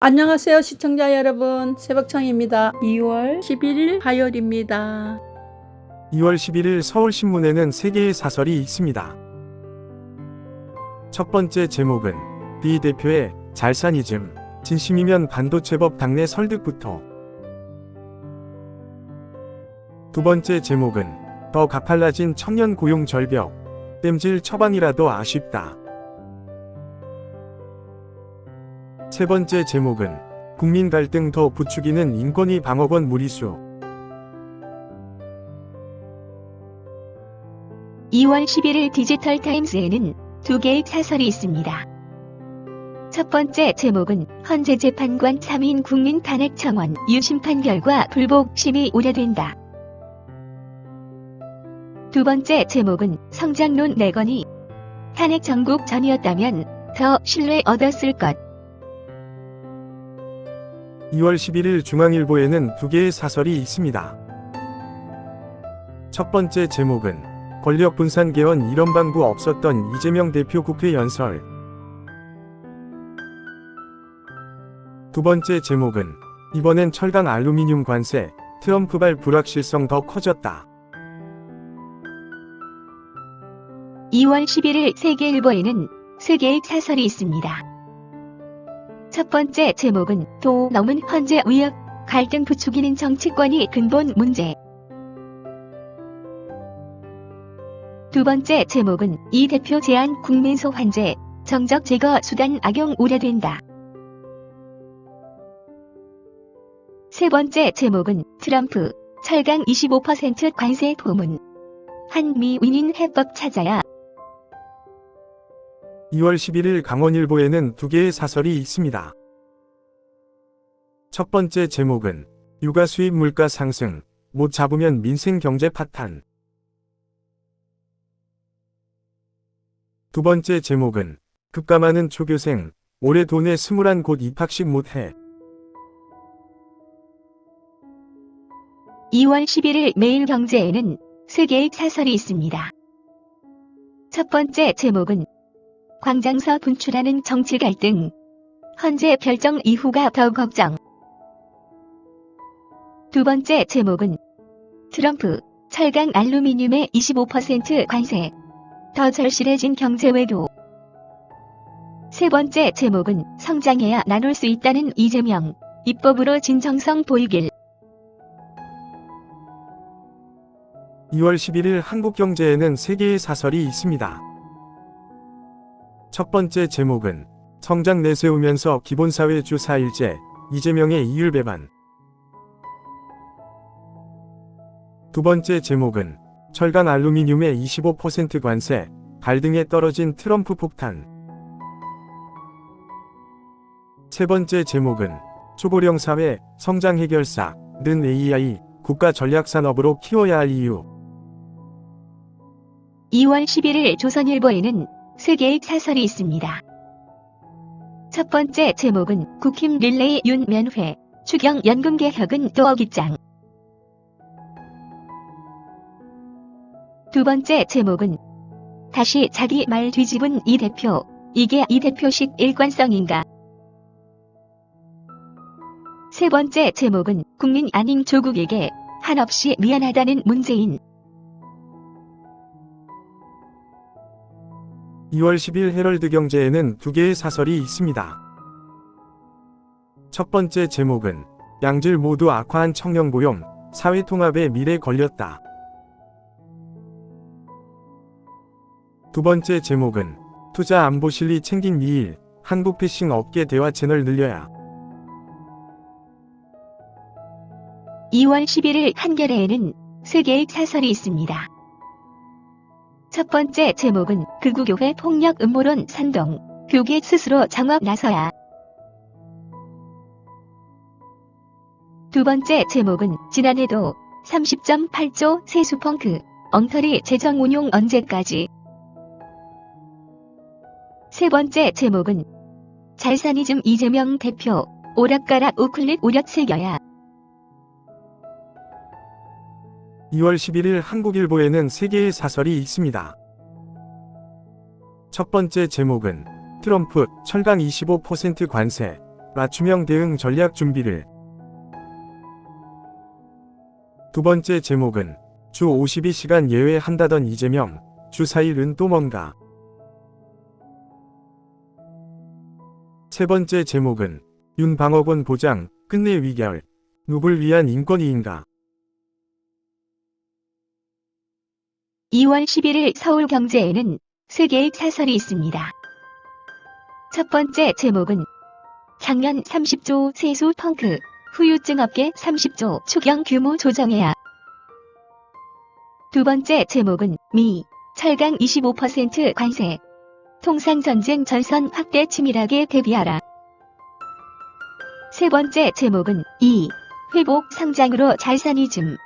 안녕하세요 시청자 여러분 새벽청입니다 2월 11일 화요일입니다 2월 11일 서울신문에는 세 개의 사설이 있습니다. 첫 번째 제목은 비 대표의 잘사니즘, 진심이면 반도체법 당내 설득부터. 두 번째 제목은 더 가팔라진 청년 고용 절벽, 땜질 처방이라도 아쉽다. 세 번째 제목은 국민 갈등 더 부추기는 인권위 방어권 무리수. 2월 11일 디지털 타임스에는 두 개의 사설이 있습니다. 첫 번째 제목은 헌재 재판관 3인 국민 탄핵 청원 유심 판결과 불복 심의 우려된다. 두 번째 제목은 성장론 내건이 탄핵 전국 전이었다면 더 신뢰 얻었을 것. 2월 11일 중앙일보에는 두 개의 사설이 있습니다. 첫 번째 제목은 권력 분산 개헌 이런 방구 없었던 이재명 대표 국회 연설. 두 번째 제목은 이번엔 철강 알루미늄 관세, 트럼프발 불확실성 더 커졌다. 2월 11일 세계일보에는 세 개의 사설이 있습니다. 첫 번째 제목은 도 넘은 헌재 위협 갈등 부추기는 정치권이 근본 문제. 두 번째 제목은 이 대표 제안 국민소 환제 정적 제거 수단 악용 우려된다. 세 번째 제목은 트럼프 철강 25% 관세 포문 한미 윈윈 해법 찾아야 2월 11일 강원일보에는 두 개의 사설이 있습니다. 첫 번째 제목은 육아 수입 물가 상승, 못 잡으면 민생 경제 파탄. 두 번째 제목은 급감하는 초교생, 올해 돈에 스물한 곳 입학식 못해. 2월 11일 매일경제에는 세 개의 사설이 있습니다. 첫 번째 제목은 광장서 분출하는 정치 갈등. 헌재 결정 이후가 더 걱정. 두 번째 제목은 트럼프 철강 알루미늄의 25% 관세. 더 절실해진 경제 외교. 세 번째 제목은 성장해야 나눌 수 있다는 이재명. 입법으로 진정성 보이길. 2월 11일 한국 경제에는 세 개의 사설이 있습니다. 첫 번째 제목은 성장 내세우면서 기본사회 주 4일제 이재명의 이율 배반. 두 번째 제목은 철강 알루미늄의 25% 관세, 갈등에 떨어진 트럼프 폭탄. 세 번째 제목은 초고령 사회, 성장 해결사, 는 AI, 국가 전략산업으로 키워야 할 이유. 2월 11일 조선일보에는 세 개의 사설이 있습니다. 첫 번째 제목은 국힘 릴레이 윤면회, 추경 연금 개혁은 또 어깃장. 두 번째 제목은 다시 자기 말 뒤집은 이 대표, 이게 이 대표식 일관성인가. 세 번째 제목은 국민 아닌 조국에게 한없이 미안하다는 문재인. 2월 10일 헤럴드 경제에는 두 개의 사설이 있습니다. 첫 번째 제목은 양질 모두 악화한 청년 고용, 사회 통합의 미래 걸렸다. 두 번째 제목은 투자 안보 실리 챙긴 미일, 한국 패싱 업계 대화 채널 늘려야. 2월 11일 한겨레에는 세 개의 사설이 있습니다. 첫 번째 제목은 극우교회 폭력 음모론 선동, 교계 스스로 정업 나서야. 두 번째 제목은 지난해도 30.8조 세수펑크, 엉터리 재정 운용 언제까지. 세 번째 제목은 잘사니즘 이재명 대표, 오락가락 우클릭 우력 새겨야. 2월 11일 한국일보에는 세 개의 사설이 있습니다. 첫 번째 제목은 트럼프 철강 25% 관세, 맞춤형 대응 전략 준비를. 두 번째 제목은 주 52시간 예외한다던 이재명, 주 4일은 또 뭔가. 세 번째 제목은 윤방어권 보장, 끝내 위결, 누굴 위한 인권위인가. 2월 11일 서울경제에는 세 개의 사설이 있습니다. 첫 번째 제목은 작년 30조 세수 펑크, 후유증 업계 30조 추경 규모 조정해야. 두 번째 제목은 미, 철강 25% 관세, 통상 전쟁 전선 확대 치밀하게 대비하라. 세 번째 제목은 이, 회복 성장으로 잘사니즘,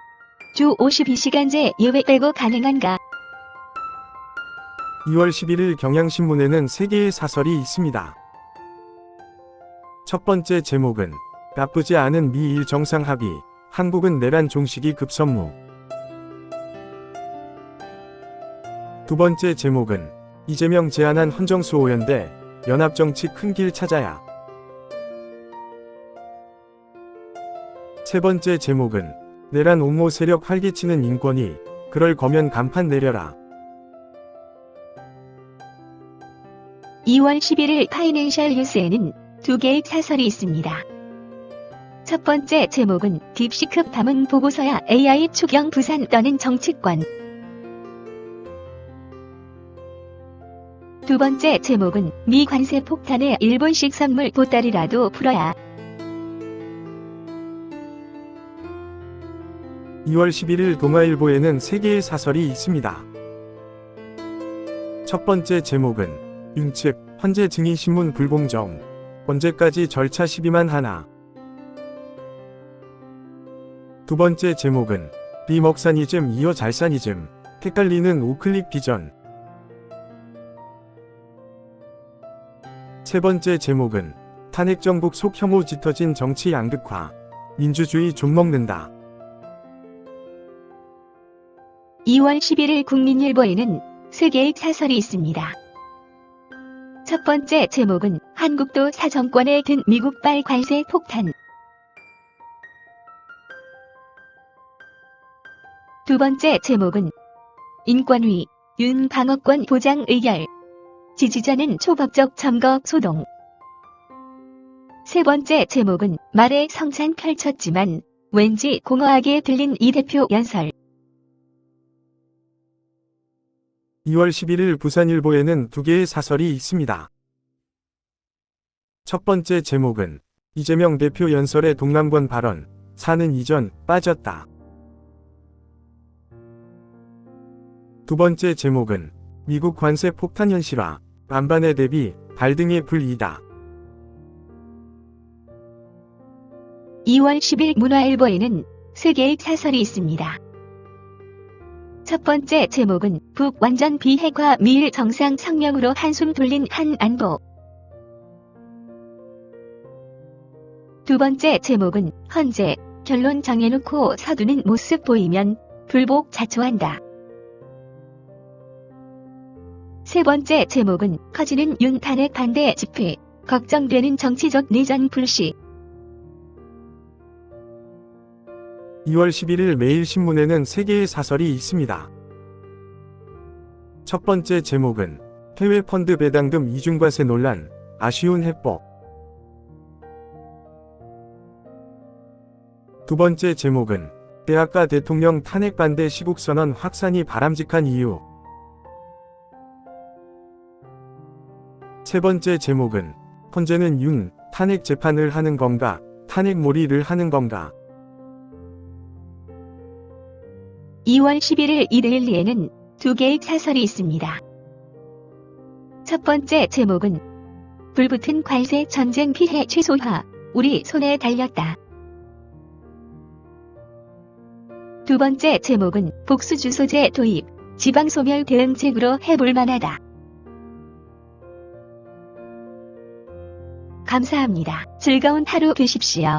주 52시간제 예외 빼고 가능한가? 2월 11일 경향신문에는 세 개의 사설이 있습니다. 첫 번째 제목은 나쁘지 않은 미일 정상 합의, 한국은 내란 종식이 급선무. 두 번째 제목은 이재명 제안한 헌정수 오연대, 연합정치 큰 길 찾아야. 세 번째 제목은 내란 옹호 세력 활개치는 인권이, 그럴 거면 간판 내려라. 2월 11일 파이낸셜 뉴스에는 두 개의 사설이 있습니다. 첫 번째 제목은 딥시급 담은 보고서야 AI 추경 부산 떠는 정치권. 두 번째 제목은 미 관세 폭탄에 일본식 선물 보따리라도 풀어야. 2월 11일 동아일보에는 세 개의 사설이 있습니다. 첫 번째 제목은 윤측 헌재 증인 신문 불공정. 언제까지 절차 12만 하나? 두 번째 제목은 비먹사니즘 이어 잘사니즘 헷갈리는 우클릭 비전. 세 번째 제목은 탄핵 정국 속 혐오 짙어진 정치 양극화. 민주주의 좀 먹는다 2월 11일 국민일보에는 세 개의 사설이 있습니다. 첫 번째 제목은 한국도 사정권에 든 미국발 관세 폭탄. 두 번째 제목은 인권위 윤 방어권 보장 의결. 지지자는 초법적 점거 소동. 세 번째 제목은 말에 성찬 펼쳤지만 왠지 공허하게 들린 이 대표 연설. 2월 11일 부산일보에는 두 개의 사설이 있습니다. 첫 번째 제목은 이재명 대표 연설의 동남권 발언, 사는 이전, 빠졌다. 두 번째 제목은 미국 관세 폭탄 현실화, 반반의 대비, 발등의 불이다. 2월 10일 문화일보에는 세 개의 사설이 있습니다. 첫 번째 제목은 북 완전 비핵화 미일 정상 성명으로 한숨 돌린 한 안보. 두 번째 제목은 헌재 결론 정해놓고 서두는 모습 보이면 불복 자초한다. 세 번째 제목은 커지는 윤 탄핵 반대 집회 걱정되는 정치적 내전 불씨. 2월 11일 매일 신문에는 세 개의 사설이 있습니다. 첫 번째 제목은 해외 펀드 배당금 이중과세 논란, 아쉬운 해법. 두 번째 제목은 대학가 대통령 탄핵 반대 시국선언 확산이 바람직한 이유. 세 번째 제목은 헌재는 윤 탄핵 재판을 하는 건가, 탄핵 몰이를 하는 건가. 2월 11일 이데일리에는 두 개의 사설이 있습니다. 첫 번째 제목은 불붙은 관세 전쟁 피해 최소화, 우리 손에 달렸다. 두 번째 제목은 복수 주소제 도입, 지방 소멸 대응책으로 해볼 만하다. 감사합니다. 즐거운 하루 되십시오.